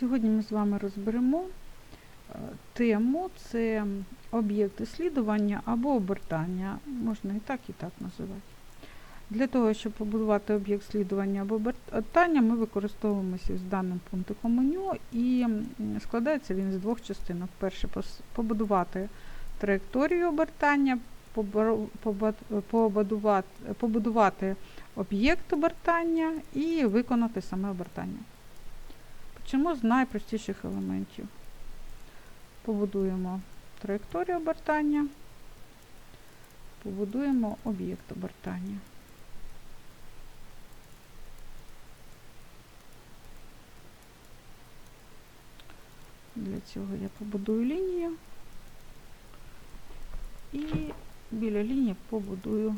Сьогодні ми з вами розберемо е, тему це об'єкт дослідження або обертання, можна і так, і так називати. Для того, щоб побудувати об'єкт слідування або обертання, ми використовуємося з даним пунктиком меню і складається він з двох частинок. Перше побудувати траєкторію обертання, побудувати об'єкт обертання і виконати саме обертання. Почнемо з найпростіших елементів. Побудуємо траєкторію обертання, побудуємо об'єкт обертання. Для цього я побудую лінію і біля лінії побудую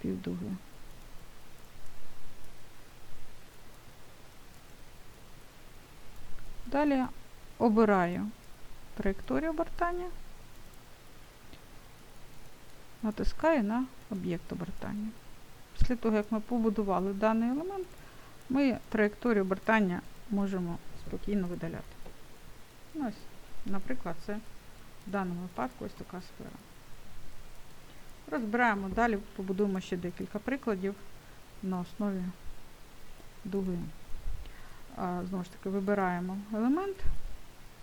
півдуги. Далі обираю траєкторію обертання, натискаю на об'єкт обертання. Після того, як ми побудували даний елемент, ми траєкторію обертання можемо спокійно видаляти. Ось, наприклад, це в даному випадку ось така сфера. Розбираємо далі, побудуємо ще декілька прикладів на основі дуги. Знову ж таки, вибираємо елемент.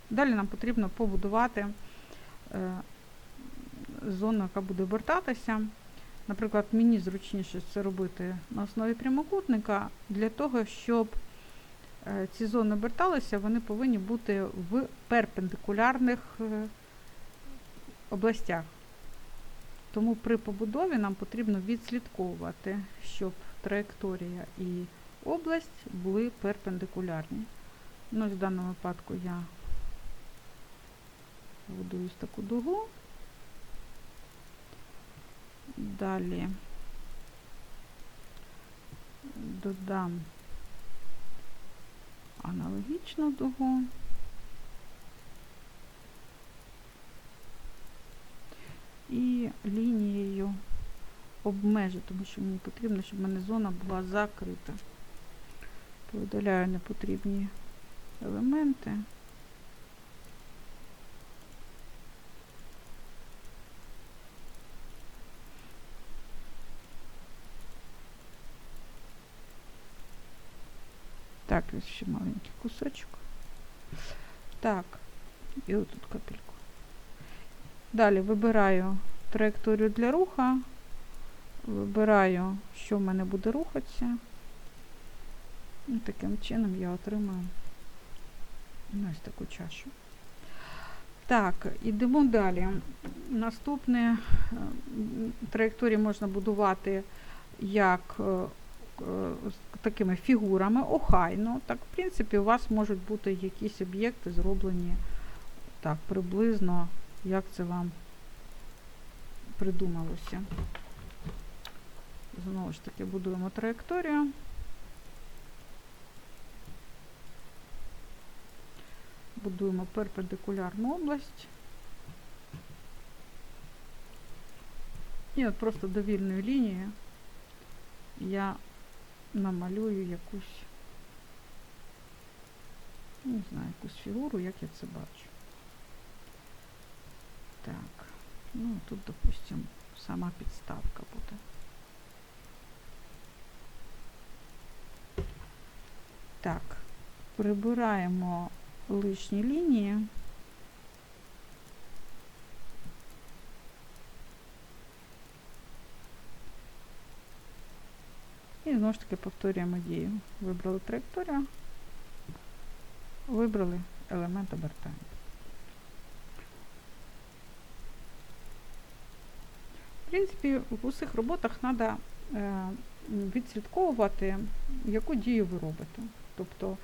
Далі нам потрібно побудувати е, зону, яка буде обертатися. Наприклад, мені зручніше це робити на основі прямокутника. Для того, щоб е, ці зони оберталися, вони повинні бути в перпендикулярних е, областях. Тому при побудові нам потрібно відслідковувати, щоб траєкторія і область були перпендикулярні. Ну, в даному випадку я будую ось таку дугу. Далі додам аналогічну дугу. І лінією обмежу, тому що мені потрібно, щоб в мене зона була закрита. Повидаляю непотрібні елементи. Так, ось ще маленький кусочок. Так, і отут капельку. Далі вибираю траєкторію для руха, вибираю, що в мене буде рухатися. І таким чином я отримаю ось таку чашу. Так, ідемо далі. Наступне е, траєкторії можна будувати як е, е, такими фігурами охайно. Так, в принципі, у вас можуть бути якісь об'єкти зроблені так, приблизно, як це вам придумалося. Знову ж таки, будуємо траєкторію. Будуємо перпендикулярну область. І от просто довільною лінією я намалюю якусь, не знаю, якусь фігуру, як я це бачу. Так, ну тут, допустимо, сама підставка буде. Так, прибираємо лишні лінії. І знову ж таки повторюємо дію. Вибрали траєкторію, вибрали елемент обертання. В принципі, в усіх роботах треба відслідковувати, яку дію ви робите. Тобто,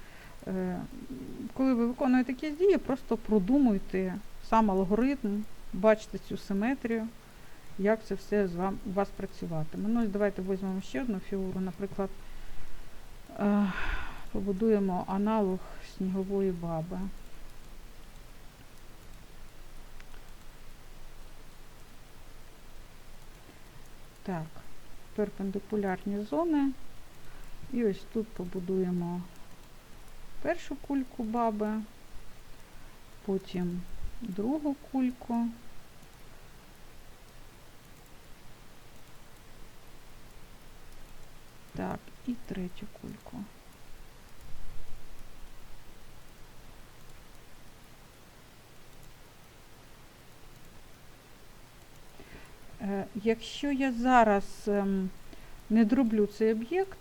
коли ви виконуєте якісь дії, просто продумуйте сам алгоритм, бачите цю симетрію, як це все з вам, у вас працюватиме. Ну, давайте візьмемо ще одну фігуру, наприклад, е, побудуємо аналог снігової баби. Так, перпендикулярні зони. І ось тут побудуємо першу кульку баби, потім другу кульку. Так, і третю кульку. Е, Якщо я зараз ем, не дроблю цей об'єкт,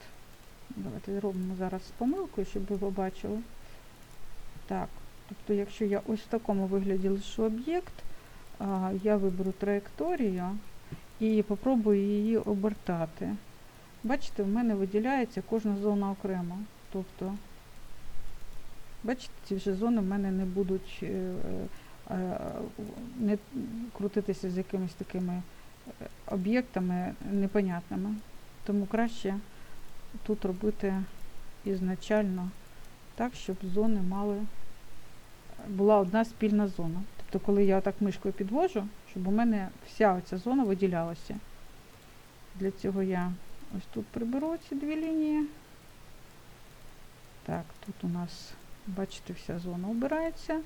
давайте зробимо зараз з помилкою, щоб ви побачили. Так, тобто, якщо я ось в такому вигляді лишу об'єкт, я виберу траєкторію і попробую її обертати. Бачите, в мене виділяється кожна зона окремо. Тобто, бачите, ці вже зони в мене не будуть е, е, не крутитися з якимись такими е, об'єктами непонятними. Тому краще тут робити ізначально так, щоб зони мали була одна спільна зона. Тобто, коли я так мишкою підвожу, щоб у мене вся оця зона виділялася. Для цього я ось тут приберу ці дві лінії. Так, тут у нас, бачите, вся зона обирається.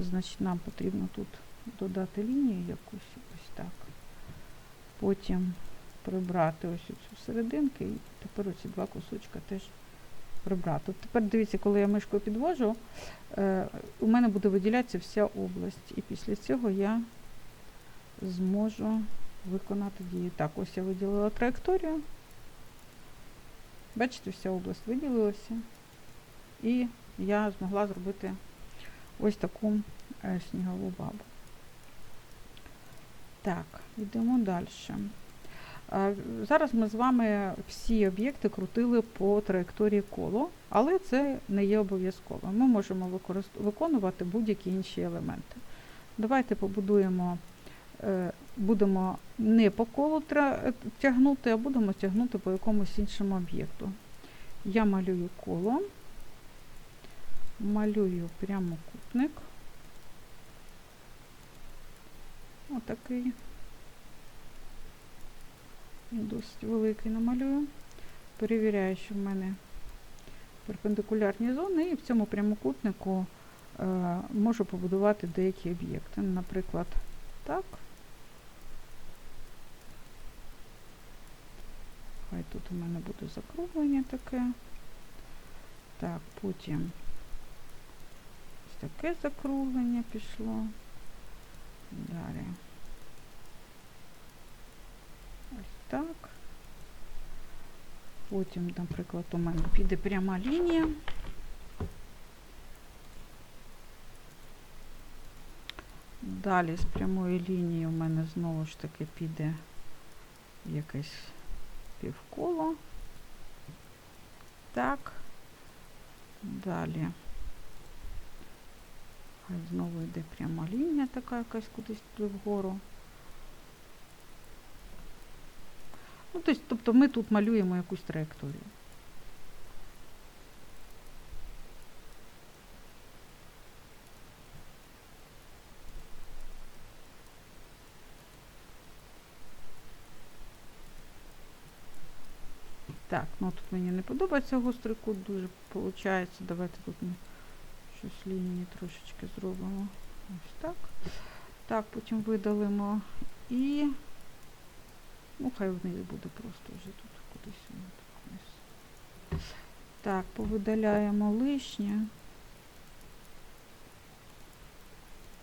Значить, нам потрібно тут додати лінію якусь ось так. Потім прибрати ось цю серединку і тепер оці два кусочка теж прибрати. Тепер дивіться, коли я мишкою підвожу, е, у мене буде виділятися вся область. І після цього я зможу виконати дії. Так, ось я виділила траєкторію. Бачите, вся область виділилася. І я змогла зробити ось таку е, снігову бабу. Так, йдемо далі. Зараз ми з вами всі об'єкти крутили по траєкторії коло, але це не є обов'язково. Ми можемо виконувати будь-які інші елементи. Давайте побудуємо, е, будемо не по колу тягнути, а будемо тягнути по якомусь іншому об'єкту. Я малюю коло, малюю прямокутник. Отакий. Досить великий намалюю. Перевіряю, що в мене перпендикулярні зони, і в цьому прямокутнику е, можу побудувати деякі об'єкти. Наприклад, так. Хай тут у мене буде закруглення таке. Так, потім ось таке закруглення пішло. Далі. Ось так. Потім, наприклад, у мене піде пряма лінія. Далі з прямої лінії у мене знову ж таки піде якесь півколо. Так. Далі. Знову йде пряма лінія така якась кудись туди вгору. Ну, тобто, ми тут малюємо якусь траєкторію. Так, ну тут мені не подобається гострий кут, дуже виходить. Давайте тут ми щось лінії трошечки зробимо. Ось так. Так, потім видалимо і Ну, хай вниз буде просто вже тут кудись вниз. Так, повидаляємо лишнє.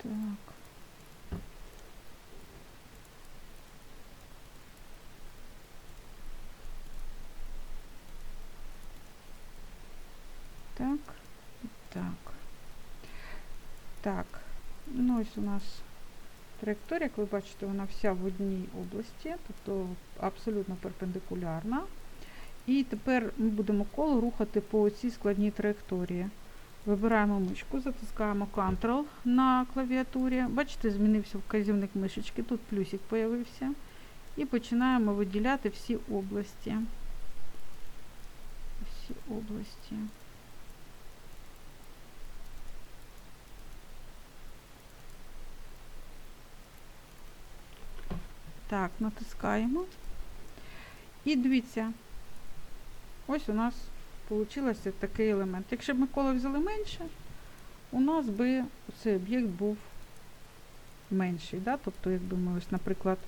Так. Так, так. Так, ну ось у нас Траєкторія, як ви бачите, вона вся в одній області, тобто абсолютно перпендикулярна. І тепер ми будемо коло рухати по цій складній траєкторії. Вибираємо мишку, затискаємо Ctrl на клавіатурі. Бачите, змінився вказівник мишечки, тут плюсик з'явився. І починаємо виділяти всі області. Всі області. Так, натискаємо. І дивіться, ось у нас Получилося такий елемент. Якщо б ми коло взяли менше, у нас би цей об'єкт був менший. Да? Тобто, якби ми ось, наприклад,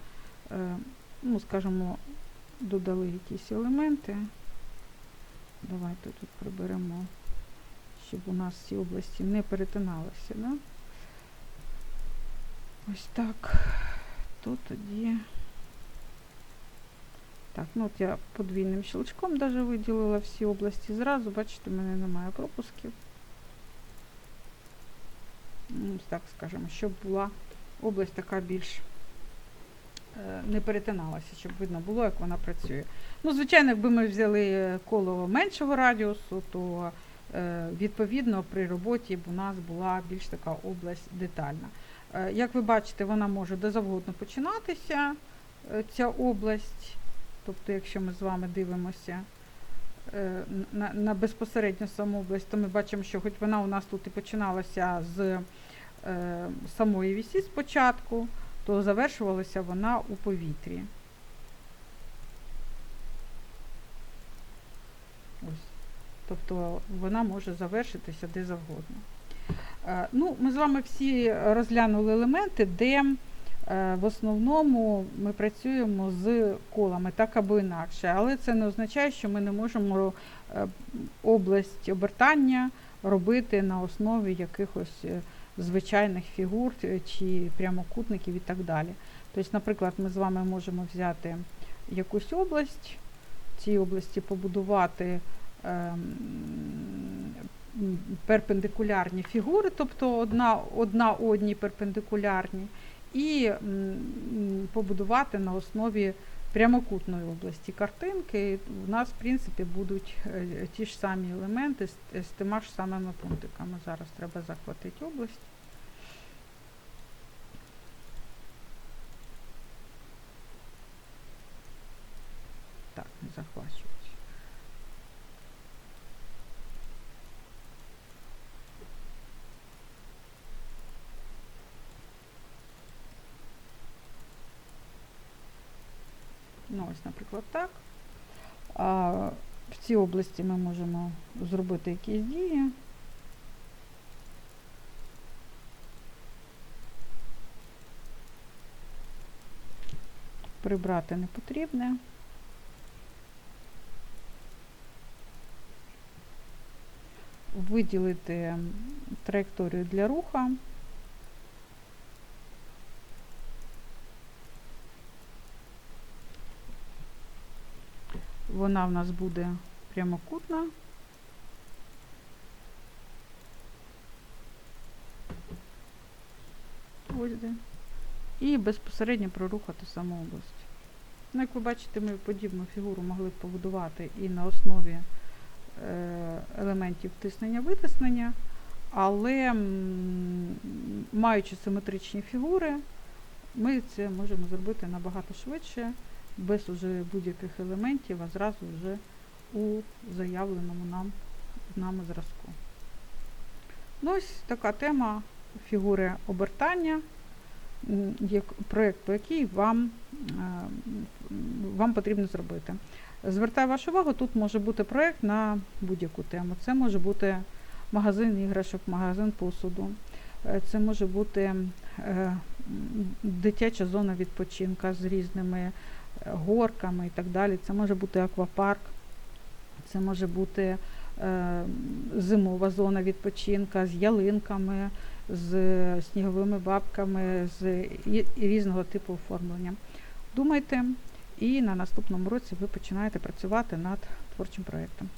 е, ну, скажімо, додали якісь елементи. Давайте тут приберемо, щоб у нас ці області не перетиналися. Да? Ось так. То тоді. Так, ну от я подвійним щелчком даже виділила всі області зразу. Бачите, в мене немає пропусків. Ну, так скажемо, щоб була область така більш е, не перетиналася, щоб видно було, як вона працює. Ну, звичайно, якби ми взяли коло меншого радіусу, то е, відповідно при роботі б у нас була більш така область детальна. Е, Як ви бачите, вона може де завгодно починатися, е, ця область. Тобто, якщо ми з вами дивимося е, на, на безпосередньо саму область, то ми бачимо, що хоч вона у нас тут і починалася з е, самої вісі спочатку, то завершувалася вона у повітрі. Ось. Тобто вона може завершитися де завгодно. Е, Ну, ми з вами всі розглянули елементи, де в основному ми працюємо з колами так або інакше, але це не означає, що ми не можемо е, область обертання робити на основі якихось е, звичайних фігур е, чи прямокутників і так далі. Тобто, наприклад, ми з вами можемо взяти якусь область, в цій області побудувати ем, перпендикулярні фігури, тобто одна, одна одній перпендикулярні, і побудувати на основі прямокутної області картинки. У нас, в принципі, будуть е, ті ж самі елементи з, з тими ж самими пунктиками. Зараз треба захватити область. Так, не захвачують. Ну, ось, наприклад, так. А в цій області ми можемо зробити якісь дії. Прибрати не потрібне. Виділити траєкторію для руха. Вона в нас буде прямокутна. Ось де. І безпосередньо прорухати саму область. Ну, як ви бачите, ми подібну фігуру могли б побудувати і на основі е, елементів тиснення-витиснення, але маючи симетричні фігури, ми це можемо зробити набагато швидше, без уже будь-яких елементів, а зразу вже у заявленому нам нами зразку. Ну, ось така тема фігури обертання, як, проєкт, по якій вам, е, вам потрібно зробити. Звертаю вашу увагу, тут може бути проєкт на будь-яку тему. Це може бути магазин іграшок, магазин посуду. Е, Це може бути е, дитяча зона відпочинка з різними горками і так далі. Це може бути аквапарк, це може бути е, зимова зона відпочинка з ялинками, з сніговими бабками, з різного типу оформлення. Думайте, і на наступному році ви починаєте працювати над творчим проєктом.